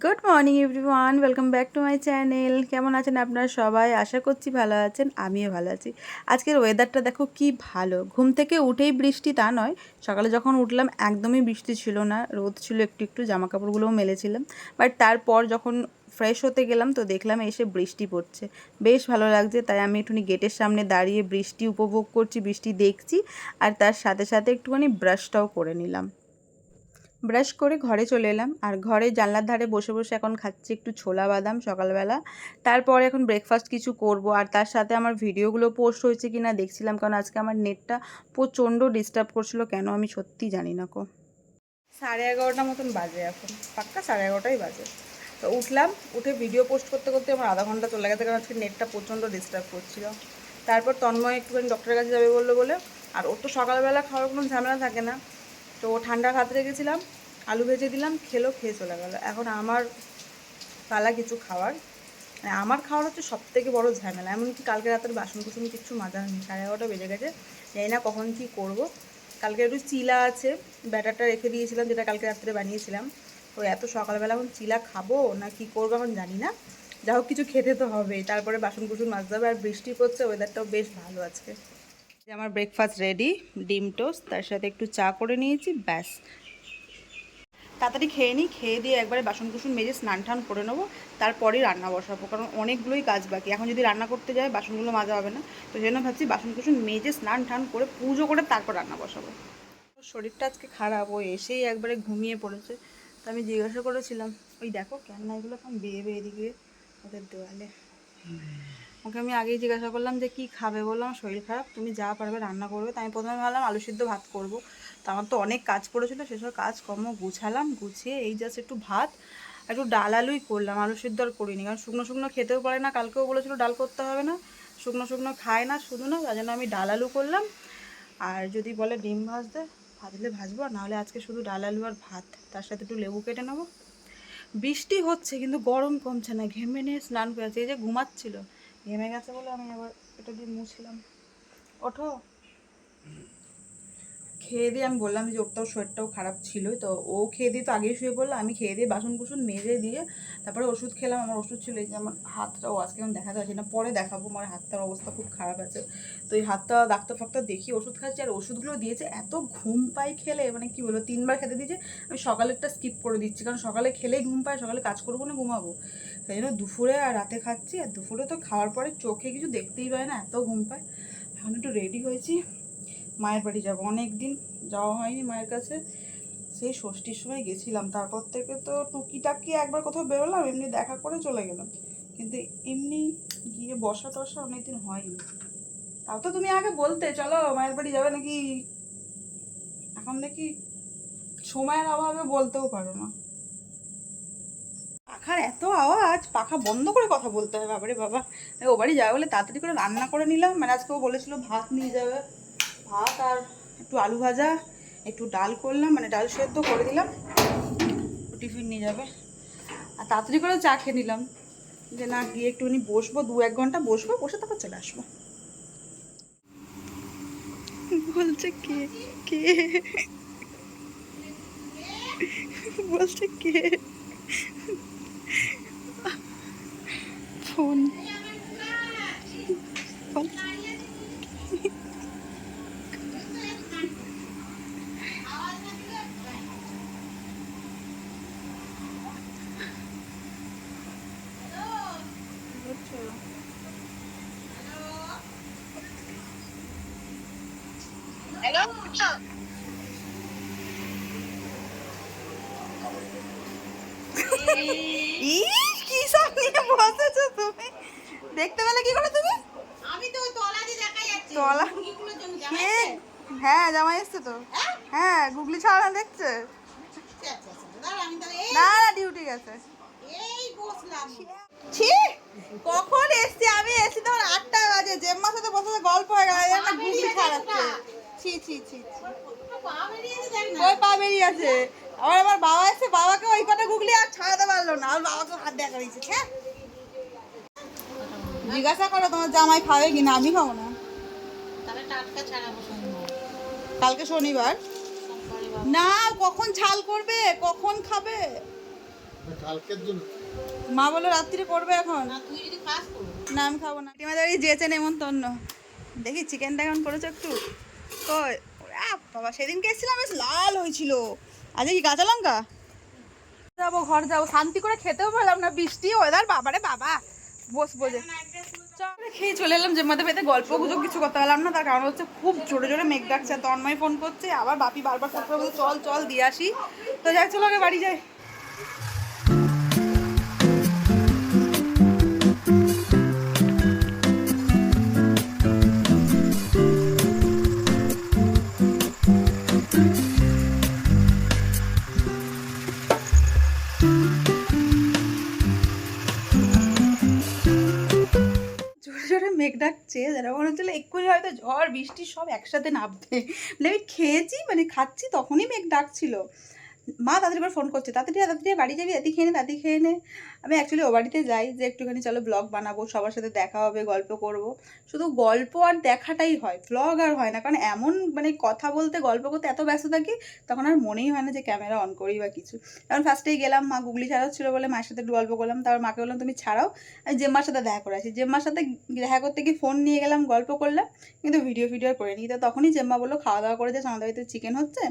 Good morning everyone welcome back to my channel কেমন আছেন আপনারা সবাই? আশা করছি ভালো আছেন, আমিও ভালো আছি। আজকের ওয়েদারটা দেখো কি ভালো। ঘুম থেকে উঠেই বৃষ্টি তা নয়। সকালে যখন উঠলাম, একদমই বৃষ্টি ছিল না। রোদ ছিল একটু একটু জামা কাপড়গুলোও মেলেছিলাম। বাট তারপর যখন ফ্রেশ হতে গেলাম, তো দেখলাম এসে বৃষ্টি পড়ছে। বেশ ভালো লাগছে, তাই আমি একটুখানি গেটের সামনে দাঁড়িয়ে বৃষ্টি উপভোগ করছি, বৃষ্টি দেখছি। আর তার সাথে সাথে একটুখানি ব্রাশটাও করে নিলাম। ব্রাশ করে ঘরে চলে এলাম। আর ঘরে জানলার ধারে বসে বসে এখন খাচ্ছি একটু ছোলা বাদাম সকালবেলা। তারপরে এখন ব্রেকফাস্ট কিছু করব। আর তার সাথে আমার ভিডিওগুলো পোস্ট হয়েছে কি না দেখছিলাম, কারণ আজকে আমার নেটটা প্রচণ্ড ডিস্টার্ব করছিল। কেন আমি সত্যি জানি না কো। সাড়ে এগারোটা মতন বাজে এখন। পাক্কা সাড়ে এগারোটাই বাজে। তো উঠলাম, উঠে ভিডিও পোস্ট করতে করতে আমার আধা ঘণ্টা চলে গেছে, কারণ আজকে নেটটা প্রচণ্ড ডিস্টার্ব করছিল। তারপর তন্ময় একটুখানি ডক্টরের কাছে যাবে বলল বলে। আর ওর তো সকালবেলা খাওয়ার কোনো ঝামেলা থাকে না। তো ঠান্ডা ভাত রেখেছিলাম, আলু ভেজে দিলাম, খেলো, খেয়ে চলে গেলো। এখন আমার পালা কিছু খাওয়ার। মানে আমার খাওয়ার হচ্ছে সব থেকে বড়ো ঝামেলা। এমনকি কালকে রাতের বাসন কুসন কিচ্ছু মাজা হয়নি, সাড়ে এগারোটা বেজে গেছে। জানি না কখন কি করব। কালকে একটু চিলা আছে, ব্যাটারটা রেখে দিয়েছিলাম, যেটা কালকে রাত্রে বানিয়েছিলাম। তো এত সকালবেলা এখন চিলা খাব না কি করব এখন জানি না। যা হোক, কিছু খেতে তো হবেই। তারপরে বাসন কুসুন মাজতে হবে আর বৃষ্টি পড়ছে ওয়েদারটাও বেশ ভালো আজকে। আমার ব্রেকফাস্ট রেডি ডিম টোস্ট তার সাথে একটু চা করে নিয়েছি, ব্যাস। তাড়াতাড়ি খেয়ে নিই, খেয়ে দিয়ে একবারে বাসন কুসুন মেজে স্নান টান করে নেব, তারপরেই রান্না বসাবো, কারণ অনেকগুলোই কাজ বাকি। এখন যদি রান্না করতে যায় বাসনগুলো মাজা হবে না। তো জন্য ভাবছি বাসন কুসুন মেজে স্নান টান করে পুজো করে তারপর রান্না বসাবো। শরীরটা আজকে খারাপ, ও এসেই একবারে ঘুমিয়ে পড়েছে। তো আমি জিজ্ঞাসা করেছিলাম, ওই দেখো কেন এগুলো এখন বেয়ে বেয়ে দিকে, ওদের দেওয়ালে। ওকে আমি আগেই জিজ্ঞাসা করলাম যে কি খাবে? বললাম, শরীর খারাপ, তুমি যা পারবে রান্না করবে। তো আমি প্রথমে ভাবলাম আলু সিদ্ধ ভাত করব। তো আমার তো অনেক কাজ পড়েছিল সেসব কাজ কর্ম গুছালাম, গুছিয়ে এই জাস্ট একটু ভাত, একটু ডাল আলুই করলাম। আলু সিদ্ধ আর করিনি, কারণ শুকনো শুকনো খেতেও পারে না। কালকেও বলেছিল ডাল করতে হবে না, শুকনো শুকনো খায় না, শুধু না, তার জন্য আমি ডাল আলু করলাম। আর যদি বলে ডিম ভাজতে, ভাজলে ভাজবো, আর নাহলে আজকে শুধু ডাল আলু আর ভাত, তার সাথে একটু লেবু কেটে নেব। বৃষ্টি হচ্ছে, কিন্তু গরম কমছে না, ঘেমে নিয়ে স্নান করেছে, এই যে ঘুমাচ্ছিল। ঘেমে গেছে বলে আমি আবার এটা দিয়ে মুছলাম। ওঠো। খেয়ে দিয়ে আমি বললাম যে ওরটাও শরীরটাও খারাপ ছিল তো ও খেয়ে দিয়ে তো আগেই শুয়ে পড়ল, আমি খেয়ে দিয়ে বাসন কুসুন মেজে দিয়ে তারপরে ওষুধ খেলাম, আমার ওষুধ ছিল এই যে আমার হাতটাও আজকে আমি দেখা যাচ্ছে না পরে দেখাবো, আমার হাতটার অবস্থা খুব খারাপ আছে। তো এই হাতটা, ডাক্তার ফাক্তার দেখি ওষুধ খাচ্ছি, আর ওষুধগুলো দিয়েছে, এত ঘুম পাই খেলে মানে কি বলব, তিনবার খেতে দিয়েছে, আমি সকালেরটা স্কিপ করে দিচ্ছি, কারণ সকালে খেলেই ঘুম পায়, সকালে কাজ করব না, ঘুমাবো। সেই জন্য দুপুরে আর রাতে খাচ্ছি, আর দুপুরে তো খাওয়ার পরে চোখে কিছু দেখতেই পায় না, এত ঘুম পায়। এখন একটু রেডি হয়েছি, মায়ের বাড়ি যাব। অনেক দিন যাওয়া হয়নি মায়ের কাছে, সেই ষষ্ঠীর সময় গেছিলাম। তারপর থেকে তো টুকিটাকি একবার কোথাও বেরোলাম, এমনি দেখা করে চলে গেলাম। কিন্তু এমনি গিয়ে বসা টসা অনেকদিন হয়নি। তাও তো তুমি আগে বলতে, চলো মায়ের বাড়ি যাবে নাকি? এখন দেখি সময়ের অভাবে বলতেও পারো না। পাখার এত আওয়াজ, পাখা বন্ধ করে কথা বলতে হবে বাবারে বাবা। ও বাড়ি যাবে বলে তাড়াতাড়ি করে রান্না করে নিলাম। মানে আজকে ও বলেছিল ভাত নিয়ে যাবে। ভাত আর একটু আলু ভাজা, একটু ডাল করলাম মানে ডাল সেদ্ধ করে দিলাম। টিফিন নিয়ে যাবে। আর তাড়াতাড়ি করে চা খেয়ে নিলাম। যে না, গিয়ে একটুখানি বসবো, দু এক ঘণ্টা বসবো, বসে তারপর চলে আসব। বলছে কে? কে? বলছে কে ফোন বল হ্যালো ইস কি সব নিয়ে বসেছো তুমি? দেখতে পেলে কি করে তুমি? আমি তো ওই তলা দিয়ে দেখা যাচ্ছে তলা? হ্যাঁ জামাই এসছে তো। হ্যাঁ? হ্যাঁ গুগলি ছাড়া দেখছে। না না ডিউটি গেছে। ছি কখন এসছি? আমি এসছি তোমার আটটা বাজে। জেম্মার সাথে বসে গল্প হয়ে গেল। গুগলি ছাড়াচ্ছে। ছি ছি ছি ছি। পা বেরিয়েছে দেখ না। ওই পা বেরিয়ে আছে। আবার আমার বাবা এসে বাবাকে ওই গুগলি আর ছাড়াতে পারল না। আর বাবাকে হাত দেখা দিয়েছে হ্যাঁ জিজ্ঞাসা করো তোমার জামাই খাবে কিনা আমি খাব না। কালকে শনিবার? না কখন ঝাল করবে কখন খাবে? মা বলল রাত্রিরে করবে এখন। না তুই যদি খাস করব। না আমি খাব না। বাড়ি যেয়েছে নেমন্তন্ন। দেখি চিকেনটা কেমন করেছ একটু? কই? বাবা, সেদিনকে এসেছিলাম, বেশ লাল হয়েছিল। আজকে কি কাঁচা লঙ্কা? যাব, ঘর যাব, শান্তি করে খেতেও পেলাম না, বৃষ্টি ওয়েদার বাবারে বাবা, বসবো যে। খেয়ে চলে এলাম, যে মধ্যে পেতে গল্প গুজব কিছু করতে পারলাম না, তার কারণ হচ্ছে খুব জোরে জোরে মেঘ ডাকছে তন্ময় ফোন করছে, আবার বাপি বারবার ফোন করে চল চল, দিয়ে আসি। তো যাই চলো, আগে বাড়ি যাই। মেঘ ডাকছে যারা মনে হচ্ছিল এক্ষুনি হয়তো ঝড়, বৃষ্টি সব একসাথে নামবে। মানে আমি খেয়েছি মানে খাচ্ছি, তখনই মেঘ ডাকছিল মা করে ফোন করছে, তাড়াতাড়ি তাড়াতাড়ি বাড়ি যাবি দাদি খেয়ে নে দাদি খেয়ে নে। আমি অ্যাকচুয়ালি ও বাড়িতে যাই যে একটুখানি চলো ব্লগ বানাবো, সবার সাথে দেখা হবে, গল্প করব। শুধু গল্প আর দেখাটাই হয় ব্লগ আর হয় না। কারণ এমন মানে কথা বলতে, গল্প করতে এত ব্যস্ত থাকি, তখন আর মনেই হয় না যে ক্যামেরা অন করি বা কিছু। কারণ ফার্স্টেই গেলাম, মা গুগলি ছাড়াও ছাড়াচ্ছিল বলে মায়ের সাথে একটু গল্প করলাম। তারপর মাকে বললাম, তুমি ছাড়াও, আমি জেম্মার সাথে দেখা করে আসি। জেম্মার সাথে দেখা করতে গিয়ে ফোন নিয়ে গেলাম, গল্প করলাম, কিন্তু ভিডিও ভিডিও করে নিই তো তখনই জেম্মা বলল, খাওয়া দাওয়া করে যাস আমাদের বাড়িতে চিকেন হচ্ছে,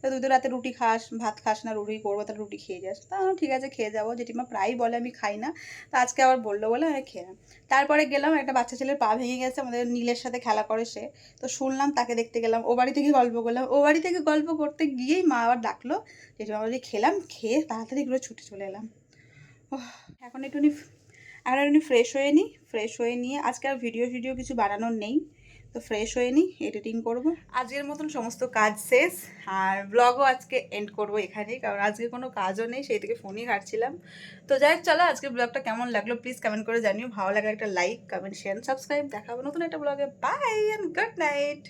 তো তুই তো রাতে রুটি খাস, ভাত খাস না, রুটি করব, তাহলে রুটি খেয়ে যাস। তা ঠিক আছে, খেয়ে যাব। জেঠিমা প্রায়ই বলে আমি খাই না। তো আজকে আবার বলল বলে আমি খেলাম তারপরে গেলাম একটা বাচ্চা ছেলের পা ভেঙে গেছে আমাদের নীলের সাথে খেলা করে সে। তো শুনলাম তাকে দেখতে গেলাম ও বাড়ি থেকে গল্প করলাম। ও বাড়ি থেকে গল্প করতে গিয়েই মা আবার ডাকলো জেঠিমা বলে খেলাম খেয়ে তাড়াতাড়ি করে ছুটে চলে এলাম। ওহ, এখন একটুখানি এখন একটুখানি ফ্রেশ হয়ে নিই ফ্রেশ হয়ে নিয়ে আজকে আর ভিডিও ভিডিও কিছু বানানোর নেই। তো ফ্রেশ হয়ে নিই এডিটিং করব। আজকের মতন সমস্ত কাজ শেষ। আর ব্লগও আজকে এন্ড করব এখানেই, কারণ আজকে কোনো কাজও নেই, সেই থেকে ফোনই ঘাটছিলাম। তো যাই হোক, চলো আজকে ব্লগটা কেমন লাগল প্লিজ কমেন্ট করে জানিও। ভালো লাগলে একটা লাইক কমেন্ট শেয়ার সাবস্ক্রাইব দেখাবো নতুন একটা ব্লগে বাই অ্যান্ড গুড নাইট